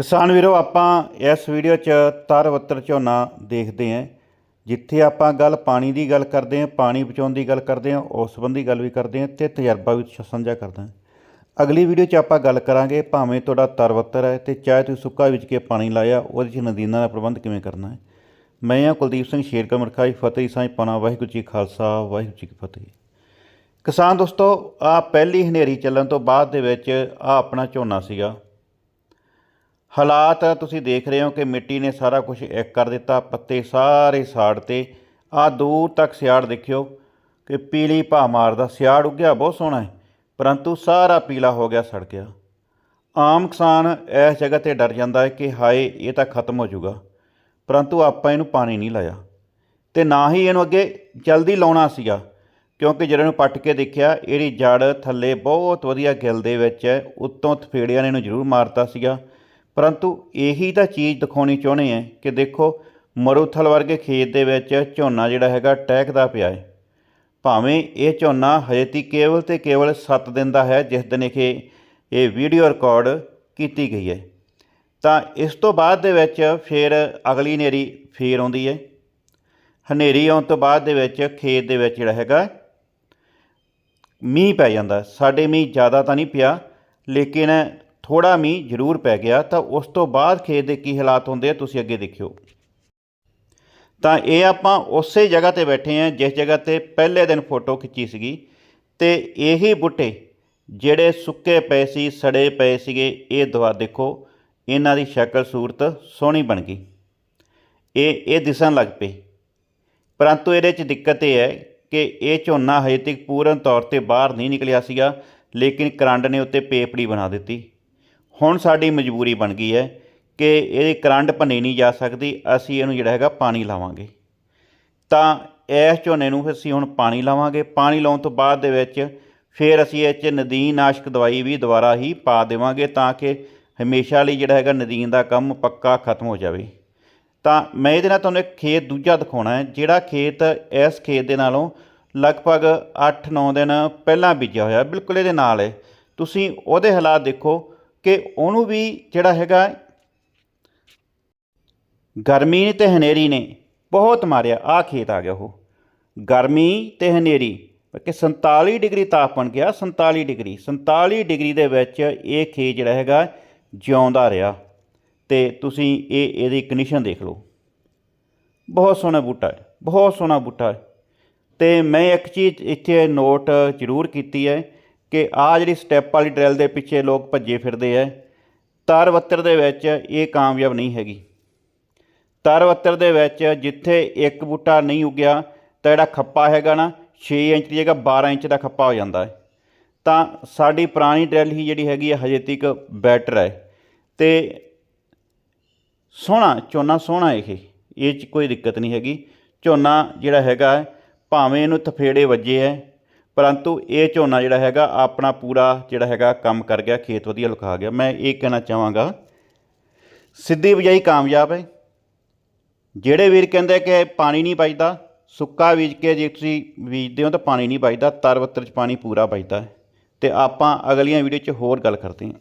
ਕਿਸਾਨ ਵੀਰੋ, ਆਪਾਂ ਇਸ ਵੀਡੀਓ 'ਚ ਤਰਵੱਤਰ ਝੋਨਾ ਦੇਖਦੇ ਆਂ ਜਿੱਥੇ ਆਪਾਂ ਗੱਲ ਪਾਣੀ ਦੀ ਗੱਲ ਕਰਦੇ ਆਂ ਪਾਣੀ ਬਚਾਉਣ ਦੀ ਗੱਲ ਕਰਦੇ ਆਂ ਉਸ ਸੰਬੰਧੀ ਗੱਲ ਵੀ ਕਰਦੇ ਆਂ ਤੇ ਤਜਰਬਾ ਵੀ ਸਾਂਝਾ ਕਰਦੇ ਆਂ ਅਗਲੀ ਵੀਡੀਓ 'ਚ ਆਪਾਂ ਗੱਲ ਕਰਾਂਗੇ ਭਾਵੇਂ ਤੁਹਾਡਾ ਤਰਵੱਤਰ ਹੈ ਤੇ ਚਾਹੇ ਤੁਸੀਂ ਸੁੱਕਾ ਵਿੱਚ ਕੇ ਪਾਣੀ ਲਾਇਆ, ਉਹਦੇ 'ਚ ਨਦੀਨਾਂ ਦਾ ਪ੍ਰਬੰਧ ਕਿਵੇਂ ਕਰਨਾ ਹੈ। ਮੈਂ ਹਾਂ ਕੁਲਦੀਪ ਸਿੰਘ ਸ਼ੇਰਕਾ ਮਰਖਾਈ ਫਤਿਹ ਸਾਂਝ ਪਾਣਾ, ਵਾਹਿਗੁਰੂ ਜੀ ਖਾਲਸਾ, ਵਾਹਿਗੁਰੂ ਜੀ ਕੀ ਫਤਿਹ। ਕਿਸਾਨ ਦੋਸਤੋ ਆ ਪਹਿਲੀ ਹਨੇਰੀ ਚੱਲਣ ਤੋਂ ਬਾਅਦ ਦੇ ਵਿੱਚ ਆ ਆਪਣਾ ਝੋਨਾ ਸੀਗਾ। ਹਾਲਾਤ ਤੁਸੀਂ ਦੇਖ ਰਹੇ ਹੋ ਕਿ ਮਿੱਟੀ ਨੇ ਸਾਰਾ ਕੁਝ ਇੱਕ ਕਰ ਦਿੱਤਾ, ਪੱਤੇ ਸਾਰੇ ਸਾੜ ਤੇ। ਆ ਦੂਰ ਤੱਕ ਸਿਆੜ ਦੇਖਿਓ ਕਿ ਪੀਲੀ ਭਾ ਮਾਰਦਾ ਸਿਆੜ ਉੱਗਿਆ, ਬਹੁਤ ਸੋਹਣਾ ਹੈ, ਪਰੰਤੂ ਸਾਰਾ ਪੀਲਾ ਹੋ ਗਿਆ, ਸੜ ਗਿਆ। ਆਮ ਕਿਸਾਨ ਇਸ ਜਗ੍ਹਾ ਤੇ ਡਰ ਜਾਂਦਾ ਹੈ ਕਿ ਹਾਏ, ਇਹ ਤਾਂ ਖਤਮ ਹੋ ਜਾਊਗਾ। ਪਰੰਤੂ ਆਪਾਂ ਇਹਨੂੰ ਪਾਣੀ ਨਹੀਂ ਲਾਇਆ ਤੇ ਨਾ ਹੀ ਇਹਨੂੰ ਅੱਗੇ ਜਲਦੀ ਲਾਉਣਾ ਸੀਗਾ, ਕਿਉਂਕਿ ਜਦੋਂ ਇਹਨੂੰ ਪੱਟ ਕੇ ਦੇਖਿਆ, ਇਹਦੀ ਜੜ ਥੱਲੇ ਬਹੁਤ ਵਧੀਆ ਗਿੱਲ ਦੇ ਵਿੱਚ ਹੈ, ਉੱਤੋਂ ਥਫੇੜਿਆਂ ਨੇ ਇਹਨੂੰ ਜ਼ਰੂਰ ਮਾਰਤਾ ਸੀਗਾ। ਪਰੰਤੂ ਇਹੀ ਤਾਂ ਚੀਜ਼ ਦਿਖਾਉਣੀ ਚਾਹੁੰਦੇ ਆ ਕਿ ਦੇਖੋ ਮਰੂਥਲ ਵਰਗੇ ਖੇਤ ਦੇ ਵਿੱਚ ਝੋਨਾ ਜਿਹੜਾ ਹੈਗਾ ਟਹਿਕਦਾ ਪਿਆ ਹੈ। ਭਾਵੇਂ ਇਹ ਝੋਨਾ ਹਜੇ ਤੀ ਕੇਵਲ ਤੇ ਕੇਵਲ 7 ਦਿਨ ਦਾ ਹੈ, ਜਿਸ ਦਿਨ ਇਹ ਇਹ ਵੀਡੀਓ ਰਿਕਾਰਡ ਕੀਤੀ ਗਈ ਹੈ। ਤਾਂ ਇਸ ਤੋਂ ਬਾਅਦ ਦੇ ਵਿੱਚ ਫਿਰ ਅਗਲੀ ਹਨੇਰੀ ਫੇਰ ਆਉਂਦੀ ਹੈ। ਹਨੇਰੀ ਆਉਣ ਤੋਂ ਬਾਅਦ ਦੇ ਵਿੱਚ ਖੇਤ ਦੇ ਵਿੱਚ ਜਿਹੜਾ ਹੈਗਾ ਮੀਂਹ ਪੈ ਜਾਂਦਾ। ਸਾਡੇ ਮੀਂਹ ਜ਼ਿਆਦਾ ਤਾਂ ਨਹੀਂ ਪਿਆ, ਲੇਕਿਨ ਥੋੜਾ ਮੀਂਹ ਜ਼ਰੂਰ ਪੈ ਗਿਆ, ਤਾਂ ਉਸ ਤੋਂ ਬਾਅਦ ਖੇਤ ਦੇ ਕੀ ਹਾਲਾਤ ਹੁੰਦੇ ਆ ਤੁਸੀਂ ਅੱਗੇ ਦੇਖਿਓ। ਤਾਂ ਇਹ ਆਪਾਂ ਉਸੇ ਜਗ੍ਹਾ ਤੇ ਬੈਠੇ ਆ ਜਿਸ ਜਗ੍ਹਾ ਤੇ ਪਹਿਲੇ ਦਿਨ ਫੋਟੋ ਖਿੱਚੀ ਸੀਗੀ, ਤੇ ਇਹੀ ਬੁੱਟੇ ਜਿਹੜੇ ਸੁੱਕੇ ਪਏ ਸੀ, ਸੜੇ ਪਏ ਸੀਗੇ, ਇਹ ਦੁਆ ਦੇਖੋ, ਇਹਨਾਂ ਦੀ ਸ਼ਕਲ ਸੂਰਤ ਸੋਹਣੀ ਬਣ ਗਈ। ਇਹ ਇਹ ਦਿਸਣ ਲੱਗ ਪਈ ਪਰੰਤੂ ਇਹਦੇ 'ਚ ਦਿੱਕਤ ਇਹ ਹੈ ਕਿ ਇਹ ਝੋਨਾ ਹਜੇ ਤੱਕ ਪੂਰਨ ਤੌਰ ਤੇ ਬਾਹਰ ਨਹੀਂ ਨਿਕਲਿਆ ਸੀਗਾ, ਲੇਕਿਨ ਕਰੰਟ ਨੇ ਉੱਤੇ ਪੇਪੜੀ ਬਣਾ ਦਿੱਤੀ। ਹੁਣ ਸਾਡੀ ਮਜਬੂਰੀ ਬਣ ਗਈ ਹੈ ਕਿ ਇਹਦੀ ਕਰੰਟ ਭੰਨੀ ਨਹੀਂ ਜਾ ਸਕਦੀ, ਅਸੀਂ ਇਹਨੂੰ ਜਿਹੜਾ ਹੈਗਾ ਪਾਣੀ ਲਾਵਾਂਗੇ। ਤਾਂ ਇਸ ਝੋਨੇ ਨੂੰ ਅਸੀਂ ਹੁਣ ਪਾਣੀ ਲਾਵਾਂਗੇ। ਪਾਣੀ ਲਾਉਣ ਤੋਂ ਬਾਅਦ ਦੇ ਵਿੱਚ ਫਿਰ ਅਸੀਂ ਇਹ 'ਚ ਨਦੀਨ ਨਾਸ਼ਕ ਦਵਾਈ ਵੀ ਦੁਬਾਰਾ ਹੀ ਪਾ ਦੇਵਾਂਗੇ ਤਾਂ ਕਿ ਹਮੇਸ਼ਾ ਲਈ ਜਿਹੜਾ ਹੈਗਾ ਨਦੀਨ ਦਾ ਕੰਮ ਪੱਕਾ ਖਤਮ ਹੋ ਜਾਵੇ। ਤਾਂ ਮੈਂ ਇਹਦੇ ਨਾਲ ਤੁਹਾਨੂੰ ਇੱਕ ਖੇਤ ਦੂਜਾ ਦਿਖਾਉਣਾ ਹੈ, ਜਿਹੜਾ ਖੇਤ ਇਸ ਖੇਤ ਦੇ ਨਾਲੋਂ ਲਗਭਗ 8-9 ਦਿਨ ਪਹਿਲਾਂ ਬੀਜਿਆ ਹੋਇਆ, ਬਿਲਕੁਲ ਇਹਦੇ ਨਾਲ ਹੈ। ਤੁਸੀਂ ਉਹਦੇ ਹਾਲਾਤ ਦੇਖੋ ਕਿ ਉਹਨੂੰ ਵੀ ਜਿਹੜਾ ਹੈਗਾ ਗਰਮੀ ਨੇ ਤੇ ਹਨੇਰੀ ਨੇ ਬਹੁਤ ਮਾਰਿਆ। ਆ ਖੇਤ ਆ ਗਿਆ ਉਹ। ਗਰਮੀ ਤੇ ਹਨੇਰੀ। ਕਿ 47 ਡਿਗਰੀ ਤਾਪਮਾਨ ਗਿਆ 47 ਡਿਗਰੀ। 47 ਡਿਗਰੀ ਦੇ ਵਿੱਚ ਇਹ ਖੇਤ ਜਿਹੜਾ ਹੈਗਾ ਜਿਉਂਦਾ ਰਿਹਾ। ਤੇ ਤੁਸੀਂ ਇਹ, ਇਹਦੀ ਕੰਡੀਸ਼ਨ ਦੇਖ ਲਓ। ਬਹੁਤ ਸੋਹਣਾ ਬੂਟਾ ਹੈ, ਬਹੁਤ ਸੋਹਣਾ ਬੂਟਾ ਹੈ। ਤੇ ਮੈਂ ਇੱਕ ਚੀਜ਼ ਇੱਥੇ ਨੋਟ ਜ਼ਰੂਰ ਕੀਤੀ ਹੈ ਕਿ ਆ ਜਿਹੜੀ ਸਟੈਪ ਵਾਲੀ ਡਰਿਲ ਦੇ ਪਿੱਛੇ ਲੋਕ ਭੱਜੇ ਫਿਰਦੇ ਐ ਤਰਵੱਤਰ ਦੇ ਵਿੱਚ ਇਹ ਕਾਮਯਾਬ ਨਹੀਂ ਹੈਗੀ। ਤਰਵੱਤਰ ਦੇ ਵਿੱਚ ਜਿੱਥੇ ਇੱਕ ਬੂਟਾ ਨਹੀਂ ਉਗਿਆ, ਤਾਂ ਜਿਹੜਾ ਖੱਪਾ ਹੈਗਾ ਨਾ 6 ਇੰਚ ਦੀ ਜਗ੍ਹਾ 12 ਇੰਚ ਦਾ ਖੱਪਾ ਹੋ ਜਾਂਦਾ ਹੈ ਤਾਂ ਸਾਡੀ ਪੁਰਾਣੀ ਡਰਿਲ ਹੀ ਜਿਹੜੀ ਹੈਗੀ ਹੈ ਹਜੇ ਤੱਕ ਬੈਟਰ ਹੈ ਤੇ ਸੋਹਣਾ, ਝੋਨਾ ਸੋਹਣਾ ਇਹ ਇਹ 'ਚ ਕੋਈ ਦਿੱਕਤ ਨਹੀਂ ਹੈਗੀ। ਝੋਨਾ ਜਿਹੜਾ ਹੈਗਾ, ਭਾਵੇਂ ਇਹਨੂੰ ਥਫੇੜੇ ਵੱਜੇ ਹੈ ਪਰੰਤੂ ਇਹ ਝੋਨਾ ਜਿਹੜਾ ਹੈਗਾ ਆਪਣਾ ਪੂਰਾ ਜਿਹੜਾ ਹੈਗਾ ਕੰਮ ਕਰ ਗਿਆ, ਖੇਤ ਵਧੀਆ ਲੁਕਾ ਗਿਆ। ਮੈਂ ਇਹ ਕਹਿਣਾ ਚਾਹਾਂਗਾ, ਸਿੱਧੀ ਬਿਜਾਈ ਕਾਮਯਾਬ ਹੈ। ਜਿਹੜੇ ਵੀਰ ਕਹਿੰਦੇ ਕਿ ਪਾਣੀ ਨਹੀਂ ਬਚਦਾ ਸੁੱਕਾ ਬੀਜ ਕੇ ਜੇ ਤੁਸੀਂ ਬੀਜਦੇ ਹੋ ਤਾਂ ਪਾਣੀ ਨਹੀਂ ਬਚਦਾ ਤਰਵੱਤਰ 'ਚ ਪਾਣੀ ਪੂਰਾ ਬਚਦਾ ਹੈ। ਤੇ ਆਪਾਂ ਅਗਲੀਆਂ ਵੀਡੀਓ 'ਚ ਹੋਰ ਗੱਲ ਕਰਦੇ ਹਾਂ।